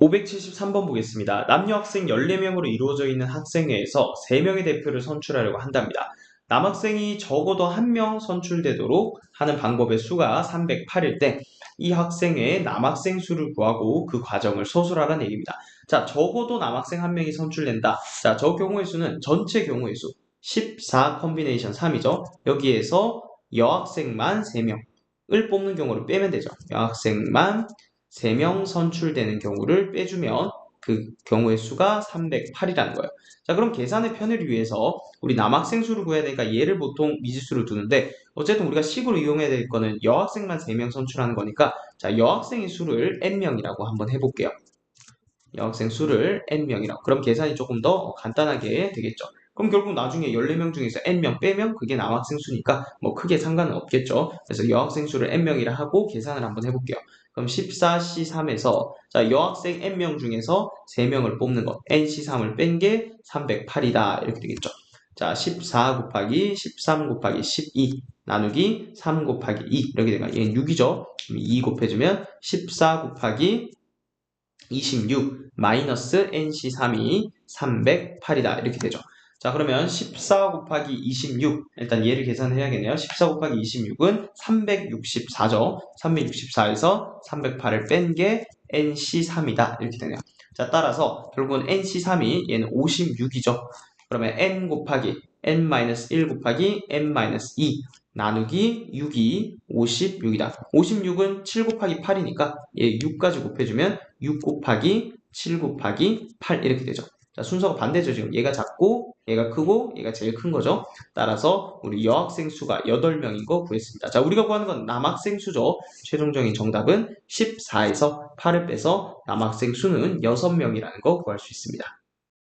573번 보겠습니다. 남녀 학생 14명으로 이루어져 있는 학생회에서 3명의 대표를 선출하려고 한답니다. 남학생이 적어도 1명 선출되도록 하는 방법의 수가 308일 때 이 학생의 남학생 수를 구하고 그 과정을 서술하라는 얘기입니다. 자, 적어도 남학생 1명이 선출된다. 자, 저 경우의 수는 전체 경우의 수 14 컨비네이션 3이죠. 여기에서 여학생만 3명을 뽑는 경우를 빼면 되죠. 여학생만 3명 선출되는 경우를 빼주면 그 경우의 수가 308이라는 거예요. 자, 그럼 계산의 편의를 위해서 우리 남학생 수를 구해야 되니까 얘를 보통 미지수로 두는데 어쨌든 우리가 식으로 이용해야 될 거는 여학생만 3명 선출하는 거니까 자, 여학생의 수를 n명이라고 한번 해볼게요. 여학생 수를 n명이라고. 그럼 계산이 조금 더 간단하게 되겠죠. 그럼 결국 나중에 14명 중에서 n명 빼면 그게 남학생 수니까 뭐 크게 상관은 없겠죠. 그래서 여학생 수를 n명이라 하고 계산을 한번 해볼게요. 그럼 14C3에서 자 여학생 n명 중에서 3명을 뽑는 것 NC3을 뺀 게 308이다 이렇게 되겠죠. 자 14 곱하기 13 곱하기 12 나누기 3 곱하기 2 이렇게 되면 얘는 6이죠. 2 곱해주면 14 곱하기 26 마이너스 NC3이 308이다 이렇게 되죠. 자 그러면 14 곱하기 26 일단 얘를 계산해야겠네요. 14 곱하기 26은 364죠. 364에서 308을 뺀 게 NC3이다 이렇게 되네요. 자 따라서 결국은 NC3이 얘는 56이죠. 그러면 N 곱하기 N-1 곱하기 N-2 나누기 6이 56이다. 56은 7 곱하기 8이니까 얘 6까지 곱해주면 6 곱하기 7 곱하기 8 이렇게 되죠. 자, 순서가 반대죠. 지금 얘가 작고 얘가 크고 얘가 제일 큰 거죠. 따라서 우리 여학생 수가 8명인 거 구했습니다. 자, 우리가 구하는 건 남학생 수죠. 최종적인 정답은 14에서 8을 빼서 남학생 수는 6명이라는 거 구할 수 있습니다.